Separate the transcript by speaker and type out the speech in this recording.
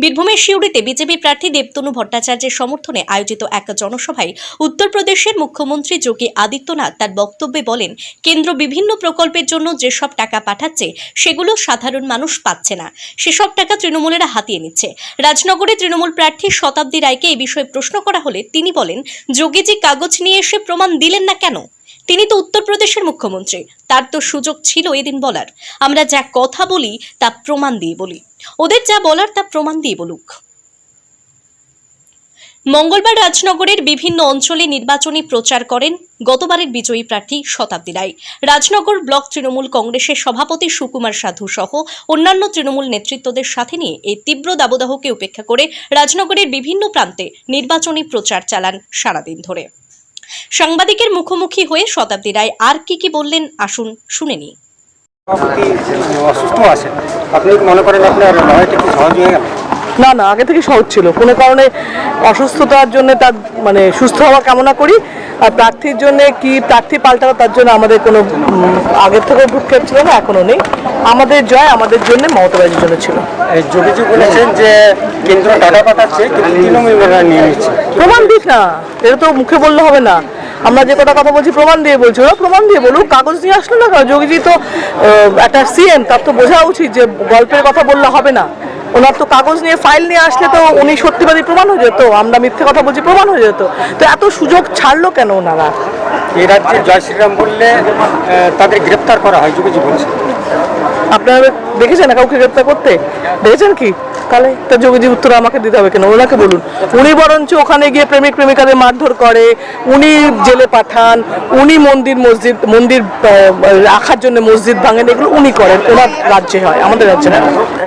Speaker 1: বীরভূমের শিউড়িতে বিজেপি প্রার্থী দেবতনু ভট্টাচার্যের সমর্থনে আয়োজিত এক জনসভায় উত্তরপ্রদেশের মুখ্যমন্ত্রী যোগী আদিত্যনাথ তার বক্তব্যে বলেন, কেন্দ্র বিভিন্ন প্রকল্পের জন্য যেসব টাকা পাঠাচ্ছে, সেগুলো সাধারণ মানুষ পাচ্ছে না। সেসব টাকা তৃণমূলেরা হাতিয়ে নিচ্ছে। রাজনগরে তৃণমূল প্রার্থী শতাব্দী রায়কে এই বিষয়ে প্রশ্ন করা হলে তিনি বলেন, যোগীজি কাগজ নিয়ে এসে প্রমাণ দিলেন না কেন? তিনি তো উত্তরপ্রদেশের মুখ্যমন্ত্রী। তার তো সুযোগ ছিল এদিন বলার। আমরা যা কথা বলি, তা প্রমাণ দিয়ে বলি। ওদের যা বলার, তা প্রমাণ দিয়ে বলুক। মঙ্গলবার রাজনগরের বিভিন্ন অঞ্চলে নির্বাচনী প্রচার করেন গতবারের বিজয়ী প্রার্থী শতাব্দী রায়। রাজনগর ব্লক তৃণমূল কংগ্রেসের সভাপতি সুকুমার সাধু সহ অন্যান্য তৃণমূল নেতৃত্বদের সাথে নিয়ে এই তীব্র দাবদাহকে উপেক্ষা করে রাজনগরের বিভিন্ন প্রান্তে নির্বাচনী প্রচার চালান সারাদিন ধরে। সাংবাদিকের মুখোমুখি হয়ে শতাব্দী রায় আর কি কি বললেন আসুন শুনে নিই।
Speaker 2: অসুস্থ আছেন আপনি মনে করেন আপনার লড়াইটা কি সহজ হয়ে গেল?
Speaker 3: না না আগে থেকে সহজ ছিল। কোনো কারণে অসুস্থতার জন্য তার মানে সুস্থ হওয়া কামনা করি আর প্রার্থীর জন্য কি প্রার্থী পাল্টানো তার জন্য আমাদের কোনো আগের থেকে ভূক্ষেপ ছিল না এখনও নেই। আমাদের জয় আমাদের জন্য মমতা ব্যানার্জির জন্য ছিল।
Speaker 2: যোগীজি বলেছেন যে কেন্দ্র টাকা পাঠাচ্ছে কিন্তু তৃণমূলরা নিয়ে নিচ্ছে।
Speaker 3: প্রমাণ দিক না। এটা তো মুখে বললে হবে না। আমরা যে কথা কথা বলছি, প্রমাণ দিয়ে বলছি। ওরা প্রমাণ দিয়ে বলুক, কাগজ নিয়ে আসলো না যোগীজি তো একটা সিএম তার তো বোঝা উচিত যে গল্পের কথা বললে হবে না। ওনার তো কাগজ নিয়ে, ফাইল নিয়ে আসলে তো উনি সত্যিবাদী প্রমাণ হয়ে যেত। আমরা মিথ্যে কথা বলছি, প্রমাণ হয়ে যেত। তো এত সুযোগ ছাড়লো কেন ওনারা?
Speaker 2: এই রাজ্যে জয় শ্রীরাম বললে তাদের গ্রেপ্তার করা হয়, যোগীজি বলছে
Speaker 3: আপনারা দেখেছেন কাউকে গ্রেপ্তার করতে? দেখেছেন কি? তাহলে তার যোগীজি উত্তর আমাকে দিতে হবে কেন? ওনাকে বলুন। উনি বরঞ্চ ওখানে গিয়ে প্রেমিক প্রেমিকাদের মারধর করে, উনি জেলে পাঠান, উনি মন্দির, মসজিদ, মন্দির রাখার জন্য মসজিদ ভাঙেন, এগুলো উনি করেন। ওনার রাজ্যে হয়, আমাদের রাজ্যে না।